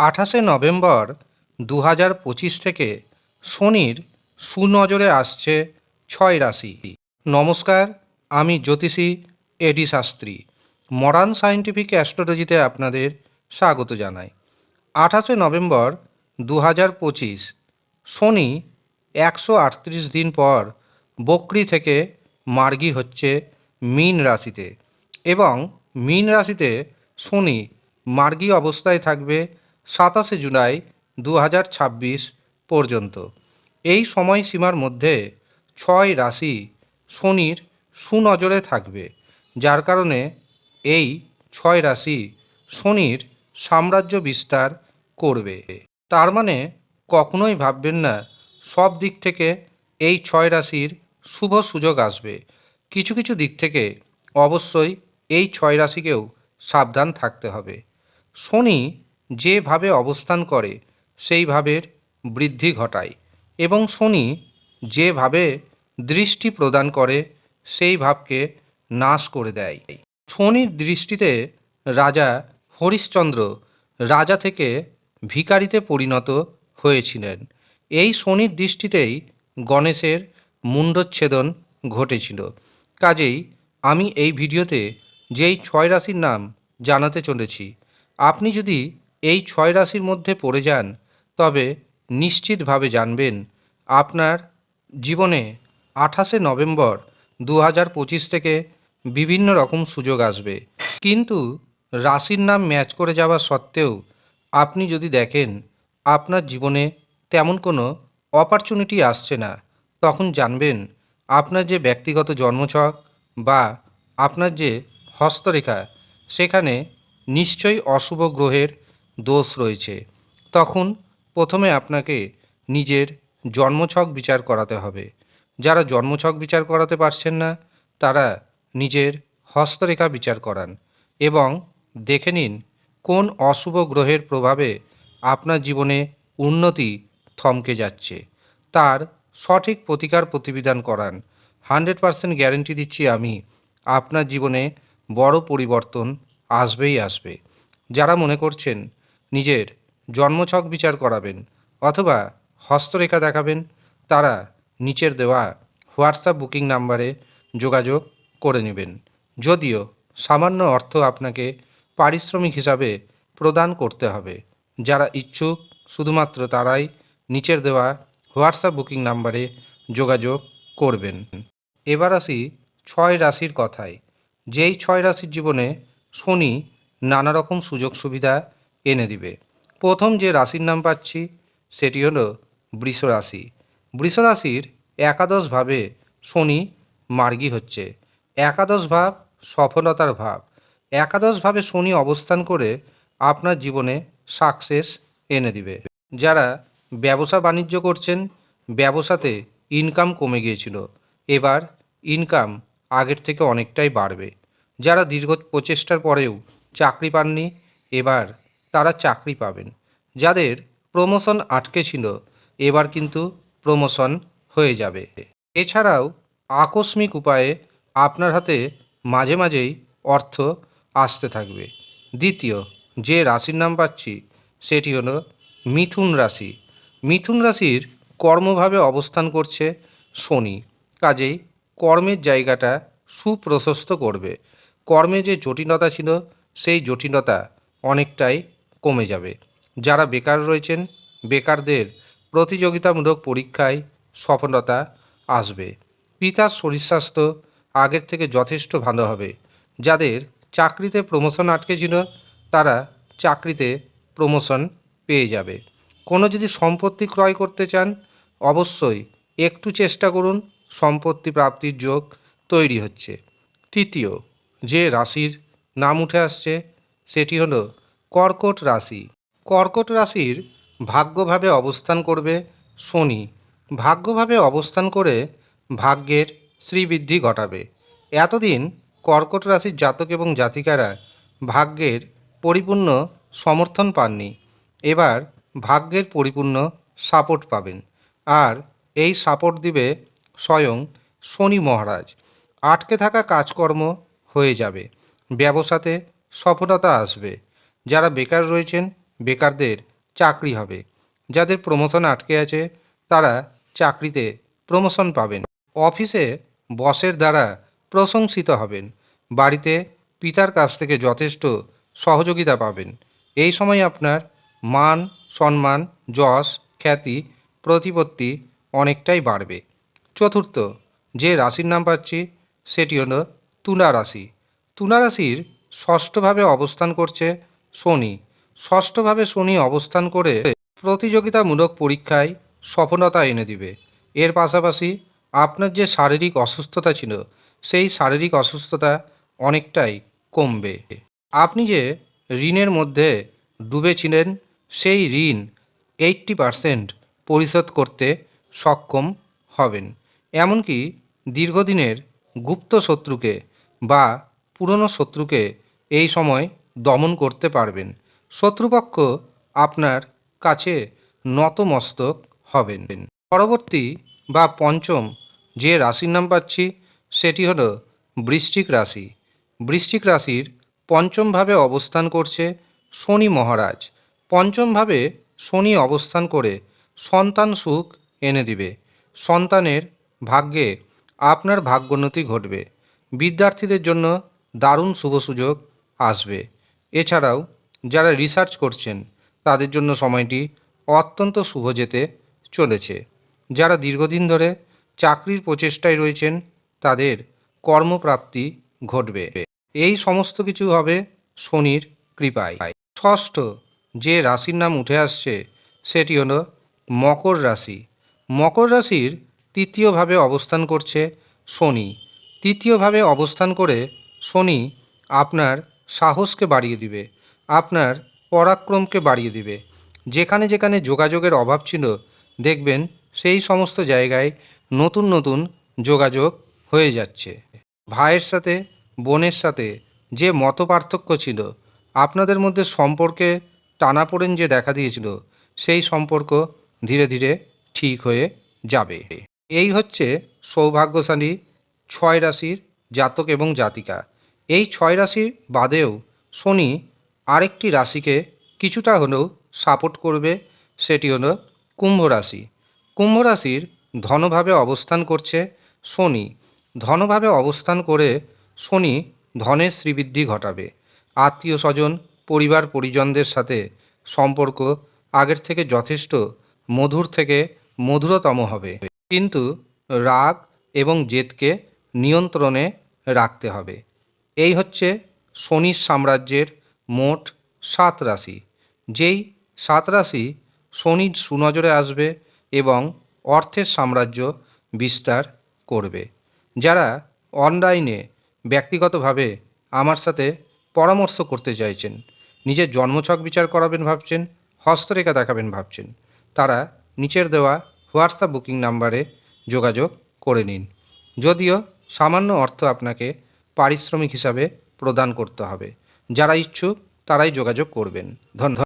আঠাশে নভেম্বর দু হাজার পঁচিশ থেকে শনির সুনজরে আসছে ছয় রাশি। নমস্কার, আমি জ্যোতিষী A D Shastri. Modern scientific অ্যাস্ট্রোলজিতে আপনাদের স্বাগত জানাই। আঠাশে নভেম্বর দু হাজার পঁচিশ, শনি একশো আটত্রিশ দিন পর বকরি থেকে মার্গী হচ্ছে মীন রাশিতে এবং মীন রাশিতে শনি মার্গী অবস্থায় থাকবে সাতাশে জুলাই দু হাজার ছাব্বিশ পর্যন্ত। এই সময়সীমার মধ্যে ছয় রাশি শনির সুনজরে থাকবে, যার কারণে এই ছয় রাশি শনির সাম্রাজ্য বিস্তার করবে। তার মানে কখনোই ভাববেন না, সব দিক থেকে এই ছয় রাশির শুভ সুযোগ আসবে। কিছু কিছু দিক থেকে অবশ্যই এই ছয় রাশিকেও সাবধান থাকতে হবে। শনি যেভাবে অবস্থান করে, সেই ভাবের বৃদ্ধি ঘটায় এবং শনি যেভাবে দৃষ্টি প্রদান করে, সেই ভাবকে নাশ করে দেয়। শনির দৃষ্টিতে রাজা হরিশ্চন্দ্র রাজা থেকে ভিকারিতে পরিণত হয়েছিলেন। এই শনির দৃষ্টিতেই গণেশের মুণ্ডচ্ছেদন ঘটেছিল। কাজেই আমি এই ভিডিওতে যেই ছয় রাশির নাম জানাতে চলেছি, আপনি যদি এই ছয় রাশির মধ্যে পড়ে যান, তবে নিশ্চিতভাবে জানবেন আপনার জীবনে আঠাশে নভেম্বর দু হাজার পঁচিশ থেকে বিভিন্ন রকম সুযোগ আসবে। কিন্তু রাশির নাম ম্যাচ করে যাওয়া সত্ত্বেও আপনি যদি দেখেন আপনার জীবনে তেমন কোনো অপরচুনিটি আসছে না, তখন জানবেন আপনার যে ব্যক্তিগত জন্মছক বা আপনার যে হস্তরেখা, সেখানে নিশ্চয়ই অশুভ গ্রহের দোষ রয়েছে। তখন প্রথমে আপনাকে নিজের জন্মছক বিচার করাতে হবে। যারা জন্মছক বিচার করাতে পারছেন না, তারা নিজের হস্তরেখা বিচার করান এবং দেখে নিন কোন অশুভ গ্রহের প্রভাবে আপনার জীবনে উন্নতি থমকে যাচ্ছে। তার সঠিক প্রতিকার প্রতিবিধান করান। হান্ড্রেড পারসেন্ট গ্যারেন্টি দিচ্ছি আমি, আপনার জীবনে বড় পরিবর্তন আসবেই আসবে। যারা মনে করছেন নিজের জন্মছক বিচার করাবেন অথবা হস্তরেখা দেখাবেন। তারা নিচের দেওয়া হোয়াটসঅ্যাপ বুকিং নাম্বারে যোগাযোগ করে নেবেন। যদিও সামান্য অর্থ আপনাকে পারিশ্রমিক হিসাবে প্রদান করতে হবে। যারা ইচ্ছুক, শুধুমাত্র তারাই নিচের দেওয়া হোয়াটসঅ্যাপ বুকিং নাম্বারে যোগাযোগ করবেন। এবার আসি ছয় রাশির কথায়। যেই ছয় রাশির জীবনে শনি নানা রকম সুযোগ সুবিধা এনে দিবে। প্রথম যে রাশির নাম পাচ্ছি, সেটি হলো বৃষ রাশি। বৃষ রাশির একাদশভাবে শনি মার্গী হচ্ছে। একাদশ ভাব সফলতার ভাব। একাদশভাবে শনি অবস্থান করে আপনার জীবনে সাকসেস এনে দিবে। যারা ব্যবসা বাণিজ্য করছেন, ব্যবসাতে ইনকাম কমে গিয়েছিল। এবার ইনকাম আগের থেকে অনেকটাই বাড়বে। যারা দীর্ঘ প্রচেষ্টার পরেও চাকরি পাননি, এবার তারা চাকরি পাবেন। যাদের প্রমোশন আটকে ছিল, এবার কিন্তু প্রমোশন হয়ে যাবে। এছাড়াও আকস্মিক উপায়ে আপনার হাতে মাঝে মাঝেই অর্থ আসতে থাকবে। দ্বিতীয়, যে রাশির নাম পাচ্ছি, সেটি হলো মিথুন রাশি। মিথুন রাশির কর্মভাবে অবস্থান করছে শনি। কাজেই কর্মের জায়গাটা সুপ্রশস্ত করবে। কর্মে যে জটিলতা ছিল, সেই জটিলতা অনেকটাই কমে যাবে। যারা বেকার রয়েছেন, বেকারদের প্রতিযোগিতামূলক পরীক্ষায় সফলতা আসবে। পিতার শরীর স্বাস্থ্য আগের থেকে যথেষ্ট ভালো হবে। যাদের চাকরিতে প্রমোশন আটকে ছিল তারা চাকরিতে প্রমোশন পেয়ে যাবে। কোনো যদি সম্পত্তি ক্রয় করতে চান, অবশ্যই একটু চেষ্টা করুন, সম্পত্তি প্রাপ্তির যোগ তৈরি হচ্ছে। তৃতীয়, যে রাশির নাম উঠে আসছে, সেটি হলো কর্কট রাশি। কর্কট রাশির ভাগ্যভাবে অবস্থান করবে শনি। ভাগ্যভাবে অবস্থান করে ভাগ্যের শ্রীবৃদ্ধি ঘটাবে। এতদিন কর্কট রাশির জাতক এবং জাতিকারা ভাগ্যের পরিপূর্ণ সমর্থন পাননি। এবার ভাগ্যের পরিপূর্ণ সাপোর্ট পাবেন। আর এই সাপোর্ট দিবে স্বয়ং শনি মহারাজ। আটকে থাকা কাজকর্ম হয়ে যাবে। ব্যবসাতে সফলতা আসবে। যারা বেকার রয়েছেন, বেকারদের চাকরি হবে। যাদের প্রমোশন আটকে আছে, তারা চাকরিতে প্রমোশন পাবেন। অফিসে বসের দ্বারা প্রশংসিত হবেন। বাড়িতে পিতার কাছ থেকে যথেষ্ট সহযোগিতা পাবেন। এই সময় আপনার মান, সম্মান, যশ, খ্যাতি, প্রতিপত্তি অনেকটাই বাড়বে। চতুর্থ, যে রাশির নাম পাচ্ছি, সেটি হলো তুলা রাশি। তুলা রাশির ষষ্ঠভাবে অবস্থান করছে শনি। ষষ্ঠভাবে শনি অবস্থান করে প্রতিযোগিতামূলক পরীক্ষায় সফলতা এনে দিবে। এর পাশাপাশি আপনার যে শারীরিক অসুস্থতা ছিল, সেই শারীরিক অসুস্থতা অনেকটাই কমবে। আপনি যে ঋণের মধ্যে ডুবেছিলেন, সেই ঋণ এইট্টি পারসেন্ট পরিশোধ করতে সক্ষম হবেন। এমনকি দীর্ঘদিনের গুপ্ত শত্রুকে বা পুরনো শত্রুকে এই সময় দমন করতে পারবেন। শত্রুপক্ষ আপনার কাছে নতমস্তক হবেন। পরবর্তী বা পঞ্চম যে রাশির নাম পাচ্ছি, সেটি হলো বৃশ্চিক রাশি। বৃশ্চিক রাশির পঞ্চমভাবে অবস্থান করছে শনি মহারাজ। পঞ্চমভাবে শনি অবস্থান করে সন্তান সুখ এনে দিবে। সন্তানের ভাগ্যে আপনার ভাগ্যোন্নতি ঘটবে। বিদ্যার্থীদের জন্য দারুণ শুভ সুযোগ আসবে। এছাড়াও যারা রিসার্চ করছেন, তাদের জন্য সময়টি অত্যন্ত শুভ যেতে চলেছে। যারা দীর্ঘদিন ধরে চাকরির প্রচেষ্টায় রয়েছেন, তাদের কর্মপ্রাপ্তি ঘটবে। এই সমস্ত কিছু হবে শনির কৃপায়। ষষ্ঠ যে রাশির নাম উঠে আসছে, সেটি হলো মকর রাশি। মকর রাশির তৃতীয়ভাবে অবস্থান করছে শনি। তৃতীয়ভাবে অবস্থান করে শনি আপনার সাহসকে বাড়িয়ে দিবে, আপনার পরাক্রমকে বাড়িয়ে দিবে। যেখানে যেখানে যোগাযোগের অভাব ছিল, দেখবেন সেই সমস্ত জায়গায় নতুন নতুন যোগাযোগ হয়ে যাচ্ছে। ভাইয়ের সাথে, বোনের সাথে যে মত পার্থক্য ছিল, আপনাদের মধ্যে সম্পর্কে টানাপোড়েন যে দেখা দিয়েছিল, সেই সম্পর্ক ধীরে ধীরে ঠিক হয়ে যাবে। এই হচ্ছে সৌভাগ্যশালী ছয় রাশির জাতক এবং জাতিকা। এই ছয় রাশি বাদেও শনি আরেকটি রাশিকে কিছুটা হলেও সাপোর্ট করবে, সেটি হলো কুম্ভ রাশি। কুম্ভ রাশির ধনভাবে অবস্থান করছে শনি। ধনভাবে অবস্থান করে শনি ধনের শ্রীবৃদ্ধি ঘটাবে। আত্মীয় স্বজন, পরিবার পরিজনদের সাথে সম্পর্ক আগের থেকে যথেষ্ট, মধুর থেকে মধুরতম হবে। কিন্তু রাগ এবং জেদকে নিয়ন্ত্রণে রাখতে হবে। এই হচ্ছে শনির সাম্রাজ্যের মোট সাত রাশি, যেই সাত রাশি শনির সুনজরে আসবে এবং অর্থের সাম্রাজ্য বিস্তার করবে। যারা অনলাইনে ব্যক্তিগতভাবে আমার সাথে পরামর্শ করতে চাইছেন, নিজের জন্মছক বিচার করাবেন ভাবছেন, হস্তরেখা দেখাবেন ভাবছেন, তারা নিচের দেওয়া হোয়াটসঅ্যাপ বুকিং নাম্বারে যোগাযোগ করে নিন। যদিও সামান্য অর্থ আপনাকে পারিশ্রমিক হিসাবে প্রদান করতে হবে। যারা ইচ্ছুক তারাই যোগাযোগ করবেন। ধন্যবাদ।